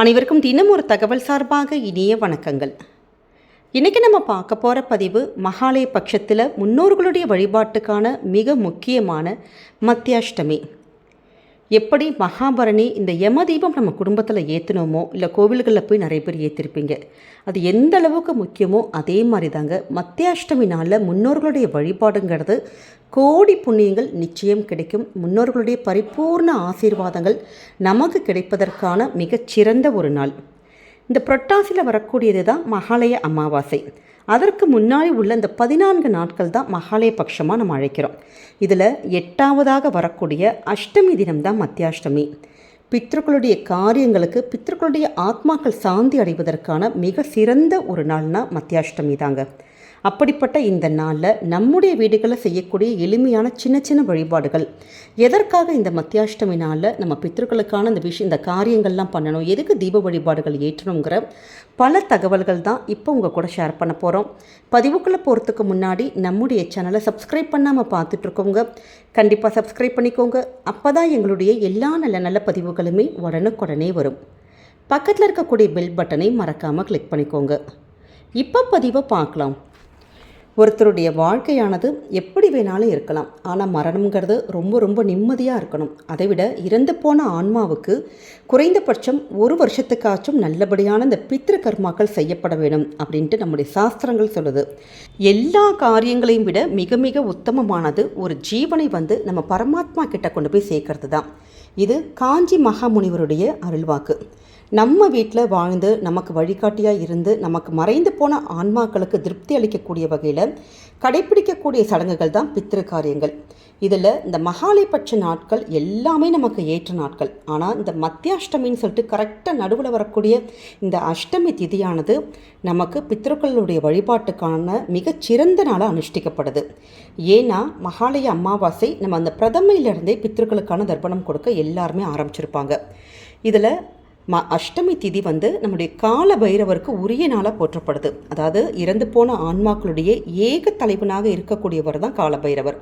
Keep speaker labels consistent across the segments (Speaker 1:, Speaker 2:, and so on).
Speaker 1: அனைவருக்கும் தினம் ஒரு தகவல் சார்பாக இனிய வணக்கங்கள். இன்றைக்கி நம்ம பார்க்க போகிற பதிவு மகாலய பட்சத்தில் முன்னோர்களுடைய வழிபாட்டுக்கான மிக முக்கியமான மத்தியாஷ்டமி. எப்படி மகாபரணி இந்த யம தீபம் நம்ம குடும்பத்தில் ஏற்றினோமோ இல்லை கோவில்களில் போய் நிறைய பேர் ஏற்றிருப்பீங்க அது எந்த அளவுக்கு முக்கியமோ அதே மாதிரி தாங்க மத்தியாஷ்டமி நாளில் முன்னோர்களுடைய வழிபாடுங்கிறது கோடி புண்ணியங்கள் நிச்சயம் கிடைக்கும். முன்னோர்களுடைய பரிபூர்ண ஆசீர்வாதங்கள் நமக்கு கிடைப்பதற்கான மிகச்சிறந்த ஒரு நாள். இந்த புரட்டாசியில் வரக்கூடியது தான் மகாலய அமாவாசை. அதற்கு முன்னாடி உள்ள இந்த பதினான்கு நாட்கள் தான் மகாலய பட்சமாக நம்ம அழைக்கிறோம். இதில் எட்டாவதாக வரக்கூடிய அஷ்டமி தினம் தான் மத்தியாஷ்டமி. பித்ருக்களுடைய காரியங்களுக்கு பித்ருக்களுடைய ஆத்மாக்கள் சாந்தி அடைவதற்கான மிக சிறந்த ஒரு நாள்னா மத்தியாஷ்டமி தாங்க. அப்படிப்பட்ட இந்த நாளில் நம்முடைய வீடுகளில் செய்யக்கூடிய எளிமையான சின்ன சின்ன வழிபாடுகள். எதற்காக இந்த மத்தியாஷ்டமி நாளில் நம்ம பித்ருக்களுக்கான இந்த விஷயம் இந்த காரியங்கள்லாம் பண்ணணும்? எதுக்கு தீப வழிபாடுகள் ஏற்றணுங்கிற பல தகவல்கள் தான் இப்போ உங்கள் கூட ஷேர் பண்ண போகிறோம் பதிவுக்குள்ளே போகிறதுக்கு முன்னாடி நம்முடைய சேனலை சப்ஸ்கிரைப் பண்ணாமல் பார்த்துட்ருக்கோங்க. கண்டிப்பாக சப்ஸ்கிரைப் பண்ணிக்கோங்க. அப்போ தான் எங்களுடைய எல்லா நல்ல நல்ல பதிவுகளுமே உடனுக்குடனே வரும். பக்கத்தில் இருக்கக்கூடிய பெல் பட்டனை மறக்காமல் கிளிக் பண்ணிக்கோங்க. இப்போ பதிவை பார்க்கலாம். ஒருத்தருடைய வாழ்க்கையானது எப்படி வேணாலும் இருக்கலாம். ஆனால் மரணம்ங்கிறது ரொம்ப ரொம்ப நிம்மதியாக இருக்கணும். அதை விட இறந்து போன ஆன்மாவுக்கு குறைந்தபட்சம் ஒரு வருஷத்துக்காச்சும் நல்லபடியான இந்த பித்திரு கர்மாக்கள் செய்யப்பட வேணும் அப்படின்ட்டு நம்முடைய சாஸ்திரங்கள் சொல்லுது. எல்லா காரியங்களையும் விட மிக மிக உத்தமமானது ஒரு ஜீவனை வந்து நம்ம பரமாத்மா கிட்ட கொண்டு போய் சேர்க்கறது தான் இது காஞ்சி மகாமுனிவருடைய அருள்வாக்கு. நம்ம வீட்டில் வாழ்ந்து நமக்கு வழிகாட்டியாக இருந்து நமக்கு மறைந்து போன ஆன்மாக்களுக்கு திருப்தி அளிக்கக்கூடிய வகையில் கடைப்பிடிக்கக்கூடிய சடங்குகள் தான் பித்திரு காரியங்கள் இதில் இந்த மகாலயபட்ச நாட்கள் எல்லாமே நமக்கு ஏற்ற நாட்கள். ஆனால் இந்த மத்தியாஷ்டமின்னு சொல்லிட்டு கரெக்டாக நடுவில் வரக்கூடிய இந்த அஷ்டமி திதியானது நமக்கு பித்திருக்களுடைய வழிபாட்டுக்கான மிகச்சிறந்த நாளாக அனுஷ்டிக்கப்படுது. ஏன்னா மகாலய அமாவாசை நம்ம அந்த பிரதமையிலிருந்தே பித்ருக்களுக்கான தர்ப்பணம் கொடுக்க எல்லாருமே ஆரம்பிச்சிருப்பாங்க. இதில் ம அஷ்டமி திதி வந்து நம்முடைய கால பைரவருக்கு உரிய நாளாக போற்றப்படுது. அதாவது இறந்து போன ஆன்மாக்களுடைய ஏக தலைவனாக இருக்கக்கூடியவர் தான் கால பைரவர்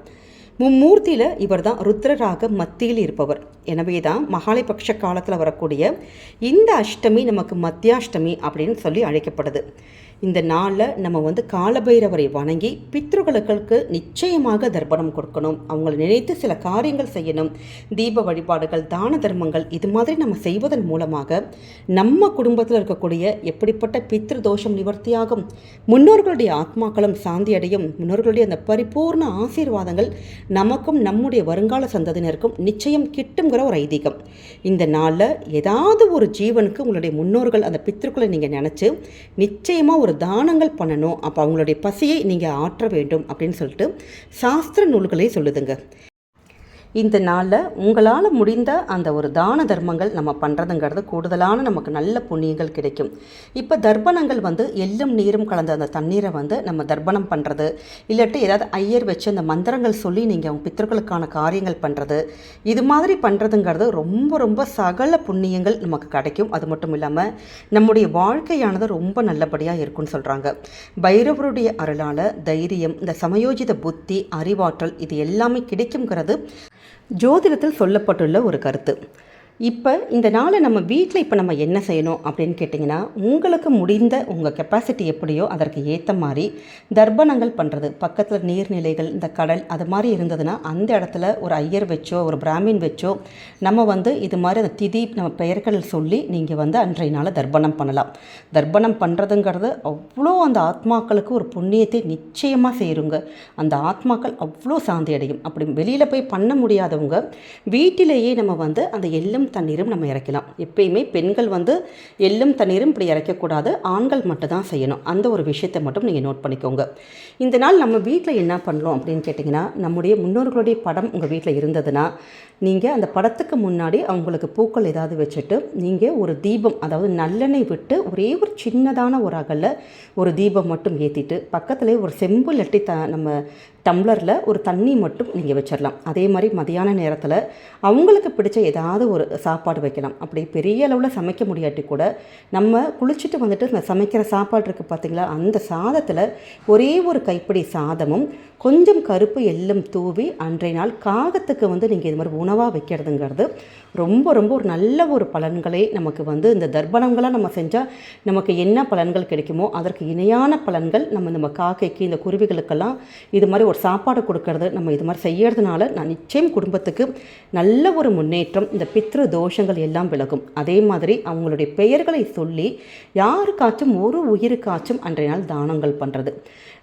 Speaker 1: மும்மூர்த்தியில் இவர் தான் ருத்ரராக மத்தியில் இருப்பவர். எனவே தான் மகாலிபக்ஷ காலத்தில் வரக்கூடிய இந்த அஷ்டமி நமக்கு மத்தியாஷ்டமி அப்படின்னு சொல்லி அழைக்கப்படுது. இந்த நாளில் நம்ம வந்து காலபைரவரை வணங்கி பித்ருகளுக்கு நிச்சயமாக தர்ப்பணம் கொடுக்கணும். அவங்களை நினைத்து சில காரியங்கள் செய்யணும். தீப வழிபாடுகள் தான தர்மங்கள் இது மாதிரி நம்ம செய்வதன் மூலமாக நம்ம குடும்பத்தில் இருக்கக்கூடிய எப்படிப்பட்ட பித்ரு தோஷம் நிவர்த்தியாகும். முன்னோர்களுடைய ஆத்மாக்களும் சாந்தி அடையும் முன்னோர்களுடைய அந்த பரிபூர்ண ஆசீர்வாதங்கள் நமக்கும் நம்முடைய வருங்கால சந்ததியினருக்கும் நிச்சயம் கிட்டுங்கிற ஒரு ஐதீகம். இந்த நாளில் ஏதாவது ஒரு ஜீவனுக்கு உங்களுடைய முன்னோர்கள் அந்த பித்ருக்களை நீங்கள் நினச்சி நிச்சயமாக ஒரு தானங்கள் பண்ணணும். அப்போ அவங்களுடைய பசியை நீங்கள் ஆற்ற வேண்டும் அப்படின்னு சொல்லிட்டு சாஸ்திர நூல்களே சொல்லுதுங்க. இந்த நாளில் உங்களால் முடிந்த அந்த ஒரு தான தர்மங்கள் நம்ம பண்ணுறதுங்கிறது கூடுதலான நமக்கு நல்ல புண்ணியங்கள் கிடைக்கும். இப்போ தர்ப்பணங்கள் வந்து எள்ளும் நீரும் கலந்த அந்த தண்ணீரை வந்து நம்ம தர்ப்பணம் பண்ணுறது இல்லாட்டி ஏதாவது ஐயர் வச்சு அந்த மந்திரங்கள் சொல்லி நீங்கள் அவங்க பித்தர்களுக்கான காரியங்கள் பண்ணுறது இது மாதிரி பண்ணுறதுங்கிறது ரொம்ப ரொம்ப சகல புண்ணியங்கள் நமக்கு கிடைக்கும். அது மட்டும் இல்லாமல் நம்முடைய வாழ்க்கையானது ரொம்ப நல்லபடியாக இருக்கும்னு சொல்கிறாங்க பைரவருடைய அருளால் தைரியம் இந்த சமயோஜித புத்தி அறிவாற்றல் இது எல்லாமே கிடைக்குங்கிறது ஜோதிடத்தில் சொல்லப்பட்டுள்ள ஒரு கருத்து. இப்போ இந்த நாளை நம்ம வீட்டில் இப்போ நம்ம என்ன செய்யணும் அப்படின்னு கேட்டிங்கன்னா உங்களுக்கு முடிந்த உங்கள் கெப்பாசிட்டி எப்படியோ அதற்கு ஏற்ற மாதிரி தர்ப்பணங்கள் பண்ணுறது பக்கத்தில் நீர்நிலைகள் இந்த கடல் அது மாதிரி இருந்ததுன்னா அந்த இடத்துல ஒரு ஐயர் வச்சோ ஒரு பிராமின் வச்சோ நம்ம வந்து இது மாதிரி அந்த திதி நம்ம பெயர்கள் சொல்லி நீங்கள் வந்து அன்றைய நாளை தர்ப்பணம் பண்ணலாம். தர்ப்பணம் பண்ணுறதுங்கிறது அவ்வளோ அந்த ஆத்மாக்களுக்கு ஒரு புண்ணியத்தை நிச்சயமாக செய்கிறோங்க அந்த ஆத்மாக்கள் அவ்வளோ சாந்தி அடையும் அப்படி வெளியில் போய் பண்ண முடியாதவங்க வீட்டிலேயே நம்ம வந்து அந்த எள்ளும் தண்ணீரும் நம்ம இறக்கலாம். எப்பயுமே பெண்கள் வந்து எள்ளும் தண்ணீரும் இப்படி இறக்கக்கூடாது. ஆண்கள் மட்டும் தான் செய்யணும். அந்த ஒரு விஷயத்தை மட்டும் நீங்கள் நோட் பண்ணிக்கோங்க. இந்த நாள் நம்ம வீட்டில் என்ன பண்ணலாம் அப்படின்னு கேட்டிங்கன்னா நம்முடைய முன்னோர்களுடைய படம் உங்கள் வீட்டில் இருந்ததுன்னா நீங்கள் அந்த படத்துக்கு முன்னாடி அவங்களுக்கு பூக்கள் ஏதாவது வச்சுட்டு நீங்கள் ஒரு தீபம் அதாவது நல்லெண்ணெய் விட்டு ஒரே ஒரு சின்னதான ஒரு அகலில் ஒரு தீபம் மட்டும் ஏற்றிட்டு பக்கத்துலேயே ஒரு செம்பு லட்டி த நம்ம டம்ளரில் ஒரு தண்ணி மட்டும் நீங்கள் வச்சிடலாம் அதே மாதிரி மதியான நேரத்தில் அவங்களுக்கு பிடிச்ச ஏதாவது ஒரு சாப்பாடு வைக்கலாம். அப்படி பெரிய அளவில் சமைக்க முடியாட்டி கூட நம்ம குளிச்சுட்டு வந்துட்டு இந்த சமைக்கிற சாப்பாடு இருக்குது பார்த்தீங்களா அந்த சாதத்தில் ஒரே ஒரு கைப்பிடி சாதமும் கொஞ்சம் கருப்பு எல்லும் தூவி அன்றைய நாள் காகத்துக்கு வந்து நீங்கள் இது மாதிரி உணவாக வைக்கிறதுங்கிறது ரொம்ப ரொம்ப ஒரு நல்ல ஒரு பலன்களை நமக்கு வந்து இந்த தர்ப்பணங்களாக நம்ம செஞ்சால் நமக்கு என்ன பலன்கள் கிடைக்குமோ அதற்கு இணையான பலன்கள் நம்ம நம்ம காக்கைக்கு இந்த குருவிகளுக்கெல்லாம் இது மாதிரி ஒரு சாப்பாடு கொடுக்கறது நம்ம இது மாதிரி செய்யறதுனால நான் நிச்சயம் குடும்பத்துக்கு நல்ல ஒரு முன்னேற்றம் இந்த பித்ரு தோஷங்கள் எல்லாம் விலகும். அதே மாதிரி அவங்களுடைய பெயர்களை சொல்லி யாருக்காச்சும் ஒரு உயிருக்காச்சும் அன்றைய நாள் தானங்கள் பண்ணுறது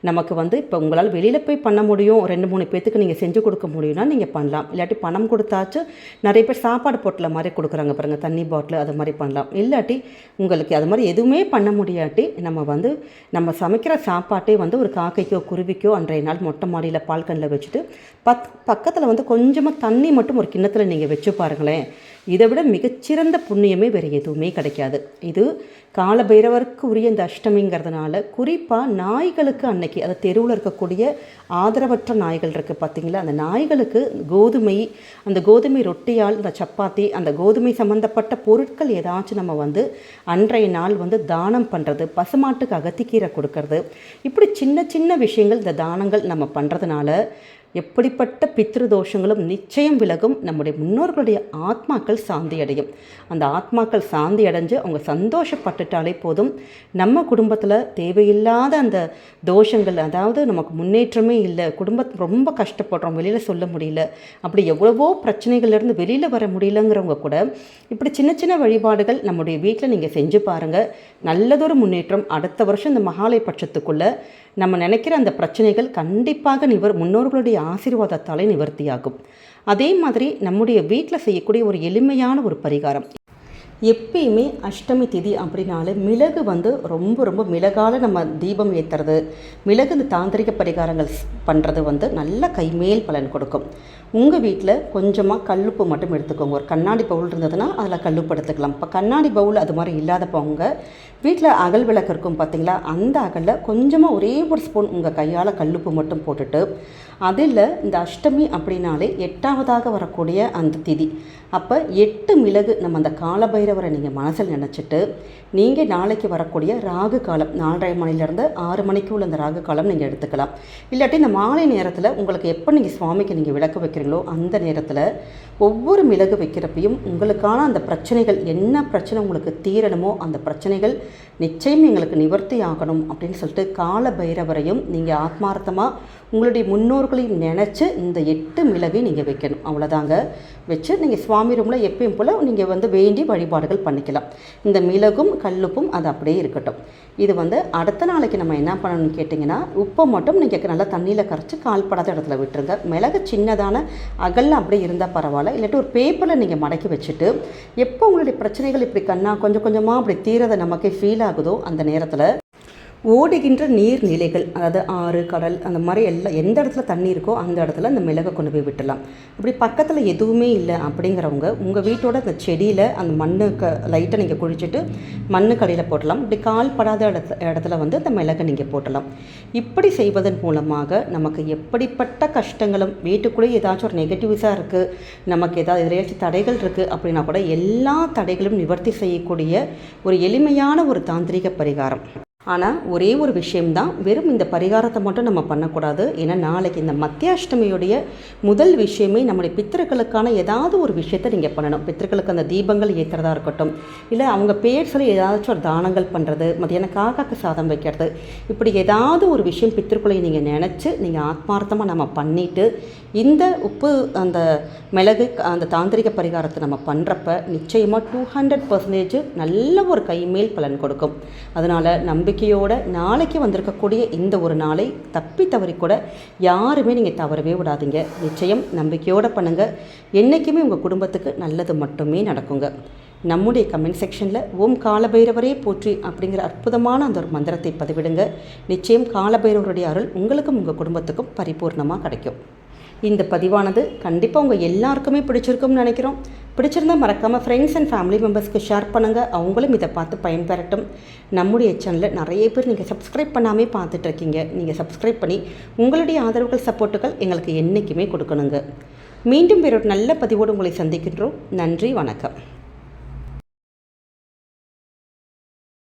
Speaker 1: நமக்கு வந்து இப்போ உங்களால் வெளியில் போய் பண்ண முடியும் ரெண்டு மூணு பேத்துக்கு நீங்கள் செஞ்சு கொடுக்க முடியும்னா நீங்கள் பண்ணலாம். இல்லாட்டி பணம் கொடுத்தாச்சு நிறைய பேர் சாப்பாடு பொட்டலை மாதிரி கொடுக்குறாங்க பாருங்கள் தண்ணி பாட்டில் அது மாதிரி பண்ணலாம். இல்லாட்டி உங்களுக்கு அது மாதிரி எதுவுமே பண்ண முடியாட்டி நம்ம வந்து நம்ம சமைக்கிற சாப்பாட்டே வந்து ஒரு காக்கைக்கோ குருவிக்கோ அன்றைய நாள் மொட்டை மாடியில் பால்கனில் வச்சுட்டு பத் பக்கத்தில் வந்து கொஞ்சமாக தண்ணி மட்டும் ஒரு கிண்ணத்தில் நீங்கள் வச்சு பாருங்களேன். இதை விட மிகச்சிறந்த புண்ணியமே வேறு எதுவுமே கிடைக்காது. இது காலபைரவருக்கு உரிய இந்த அஷ்டமிங்கிறதுனால குறிப்பாக நாய்களுக்கு அன்னைக்கு அது தெருவில் இருக்கக்கூடிய ஆதரவற்ற நாய்கள் இருக்குது பார்த்தீங்களா அந்த நாய்களுக்கு கோதுமை அந்த கோதுமை ரொட்டியால் இந்த சப்பாத்தி அந்த கோதுமை சம்மந்தப்பட்ட பொருட்கள் ஏதாச்சும் நம்ம வந்து அன்றைய நாள் வந்து தானம் பண்ணுறது பசுமாட்டுக்கு அகத்திக்கீரை கொடுக்கறது. இப்படி சின்ன சின்ன விஷயங்கள் இந்த தானங்கள் நம்ம பண்ணுறதுனால எப்படிப்பட்ட பித்ரு தோஷங்களும் நிச்சயம் விலகும் நம்முடைய முன்னோர்களுடைய ஆத்மாக்கள் சாந்தி அடையும் அந்த ஆத்மாக்கள் சாந்தி அடைஞ்சு அவங்க சந்தோஷப்பட்டுட்டாலே போதும். நம்ம குடும்பத்தில் தேவையில்லாத அந்த தோஷங்கள் அதாவது நமக்கு முன்னேற்றமே இல்லை குடும்பத் ரொம்ப கஷ்டப்படுறோம் வெளியில் சொல்ல முடியல அப்படி எவ்வளவோ பிரச்சனைகள்லேருந்து வெளியில் வர முடியலங்கிறவங்க கூட இப்படி சின்ன சின்ன வழிபாடுகள் நம்முடைய வீட்டில் நீங்கள் செஞ்சு பாருங்கள் நல்லதொரு முன்னேற்றம் அடுத்த வருஷம் இந்த மகாலய பட்சத்துக்குள்ளே நம்ம நினைக்கிற அந்த பிரச்சனைகள் கண்டிப்பாக நிவர் முன்னோர்களுடைய ஆசீர்வாதத்தாலே நிவர்த்தியாகும். அதே மாதிரி நம்முடைய வீட்டில் செய்யக்கூடிய ஒரு எளிமையான ஒரு பரிகாரம். எப்பயுமே அஷ்டமி திதி அப்படின்னாலே மிளகு வந்து ரொம்ப ரொம்ப மிளகால நம்ம தீபம் ஏற்றுறது மிளகு இந்த தாந்திரிக பரிகாரங்கள் பண்ணுறது வந்து நல்ல கைமேல் பலன் கொடுக்கும். உங்கள் வீட்டில் கொஞ்சமாக கல்லுப்பு மட்டும் எடுத்துக்கோங்க. ஒரு கண்ணாடி பவுல் இருந்ததுன்னா அதில் கல்லுப்பு எடுத்துக்கலாம். இப்போ கண்ணாடி பவுல் அது மாதிரி இல்லாதப்பவங்க வீட்டில் அகல் விளக்கு இருக்கும் பார்த்தீங்களா அந்த அகலில் கொஞ்சமாக ஒரே ஒரு ஸ்பூன் உங்கள் கையால் கல்லுப்பு மட்டும் போட்டுட்டு அதில் இந்த அஷ்டமி அப்படின்னாலே எட்டாவதாக வரக்கூடிய அந்த திதி. அப்போ எட்டு மிளகு நம்ம அந்த காலபைரவரை நீங்கள் மனசில் நினச்சிட்டு நீங்கள் நாளைக்கு வரக்கூடிய ராகு காலம் நாலரை மணிலேருந்து ஆறு மணிக்கு உள்ள அந்த ராகு காலம் நீங்கள் எடுத்துக்கலாம். இல்லாட்டி இந்த மாலை நேரத்தில் உங்களுக்கு எப்போ நீங்கள் சுவாமிக்கு நீங்கள் விளக்கு வைக்கிறீங்களோ அந்த நேரத்தில் ஒவ்வொரு மிளகு வைக்கிறப்பையும் உங்களுக்கான அந்த பிரச்சனைகள் என்ன பிரச்சனை உங்களுக்கு தீரணுமோ அந்த பிரச்சனைகள் நிச்சயம் எங்களுக்கு நிவர்த்தி ஆகணும் அப்படின்னு சொல்லிட்டு கால பைரவரையும் நீங்கள் ஆத்மார்த்தமாக உங்களுடைய முன்னோர்களையும் நினச்சி இந்த எட்டு மிளகை நீங்கள் வைக்கணும். அவ்வளோதாங்க வச்சு நீங்கள் சுவாமி ரூமில் எப்பயும் போல் நீங்கள் வந்து வேண்டி வழிபாடுகள் பண்ணிக்கலாம். இந்த மிளகும் கல்லுப்பும் அது அப்படியே இருக்கட்டும். இது வந்து அடுத்த நாளைக்கு நம்ம என்ன பண்ணணும்னு கேட்டிங்கன்னா உப்பை மட்டும் நீங்கள் நல்லா தண்ணியில் கரைச்சி கால்படாத இடத்துல விட்டுருங்க. மிளகு சின்னதான அகலில் அப்படியே இருந்தால் பரவாயில்ல. இல்லாட்டி ஒரு பேப்பரில் நீங்கள் மடக்கி வச்சுட்டு எப்போ உங்களுடைய பிரச்சனைகள் இப்படி கண்ணா கொஞ்சம் கொஞ்சமாக அப்படி தீரதை நமக்கு ஃபீல் ஆகுதோ அந்த நேரத்தில் ஓடுகின்ற நீர்நிலைகள் அதாவது ஆறு கடல் அந்த மாதிரி எல்லாம் எந்த இடத்துல தண்ணி இருக்கோ அந்த இடத்துல அந்த மிளகை கொண்டு போய் விட்டலாம் அப்படி பக்கத்தில் எதுவுமே இல்லை அப்படிங்கிறவங்க உங்கள் வீட்டோட அந்த செடியில் அந்த மண்ணுக்கு லைட்டை நீங்கள் குழிச்சிட்டு மண்ணு கடையில் போட்டலாம். இப்படி கால் படாத இடத்துல இடத்துல வந்து அந்த மிளகை நீங்கள் போட்டலாம். இப்படி செய்வதன் மூலமாக நமக்கு எப்படிப்பட்ட கஷ்டங்களும் வீட்டுக்குள்ளேயே ஏதாச்சும் ஒரு நெகட்டிவ்ஸாக இருக்குது நமக்கு ஏதாவது எதிரையாச்சும் தடைகள் இருக்குது அப்படின்னா கூட எல்லா தடைகளும் நிவர்த்தி செய்யக்கூடிய ஒரு எளிமையான ஒரு தாந்திரிக பரிகாரம். ஆனால் ஒரே ஒரு விஷயம்தான். வெறும் இந்த பரிகாரத்தை மட்டும் நம்ம பண்ணக்கூடாது. ஏன்னா நாளைக்கு இந்த மத்தியாஷ்டமியுடைய முதல் விஷயமே நம்முடைய பித்தர்களுக்கான ஏதாவது ஒரு விஷயத்தை நீங்கள் பண்ணணும். பித்தர்களுக்கு அந்த தீபங்கள் ஏற்றுறதா இருக்கட்டும். இல்லை அவங்க பேர் சொல்லி ஏதாச்சும் ஒரு தானங்கள் பண்ணுறது மதியானம் காக்காக்கு சாதம் வைக்கிறது. இப்படி ஏதாவது ஒரு விஷயம் பித்திருக்களை நீங்கள் நினச்சி நீங்கள் ஆத்மார்த்தமாக நம்ம பண்ணிவிட்டு இந்த உப்பு அந்த மிளகு அந்த தாந்திரிக பரிகாரத்தை நம்ம பண்ணுறப்ப நிச்சயமாக டூ ஹண்ட்ரட் பர்சன்டேஜ் நல்ல ஒரு கைமேல் பலன் கொடுக்கும். அதனால் நம்பிக்கையோட நாளைக்கு வந்திருக்கக்கூடிய இந்த ஒரு நாளை தப்பி தவறி கூட யாருமே நீங்கள் தவறவே விடாதீங்க. நிச்சயம் நம்பிக்கையோடு பண்ணுங்கள் என்றைக்குமே உங்கள் குடும்பத்துக்கு நல்லது மட்டுமே நடக்குங்க. நம்முடைய கமெண்ட் செக்ஷனில் ஓம் காலபைரவரே போற்றி அப்படிங்கிற அற்புதமான அந்த ஒரு மந்திரத்தை பதிவிடுங்க. நிச்சயம் காலபைரவருடைய அருள் உங்களுக்கும் உங்கள் குடும்பத்துக்கும் பரிபூர்ணமாக கிடைக்கும். இந்த பதிவானது கண்டிப்பாக உங்கள் எல்லாருக்குமே பிடிச்சிருக்கும்னு நினைக்கிறோம். பிடிச்சிருந்தா மறக்காமல் ஃப்ரெண்ட்ஸ் அண்ட் ஃபேமிலி மெம்பர்ஸ்க்கு ஷேர் பண்ணுங்கள் அவங்களும் இதை பார்த்து பயன்பெறட்டும். நம்முடைய சேனலில் நிறைய பேர் நீங்கள் சப்ஸ்கிரைப் பண்ணாமே பார்த்துட்ருக்கீங்க நீங்கள் சப்ஸ்கிரைப் பண்ணி உங்களுடைய ஆதரவுகள் சப்போர்ட்டுகள் எங்களுக்கு என்றைக்குமே கொடுக்கணுங்க. மீண்டும் வேறொரு நல்ல பதிவோடு உங்களை சந்திக்கின்றோம். நன்றி வணக்கம்.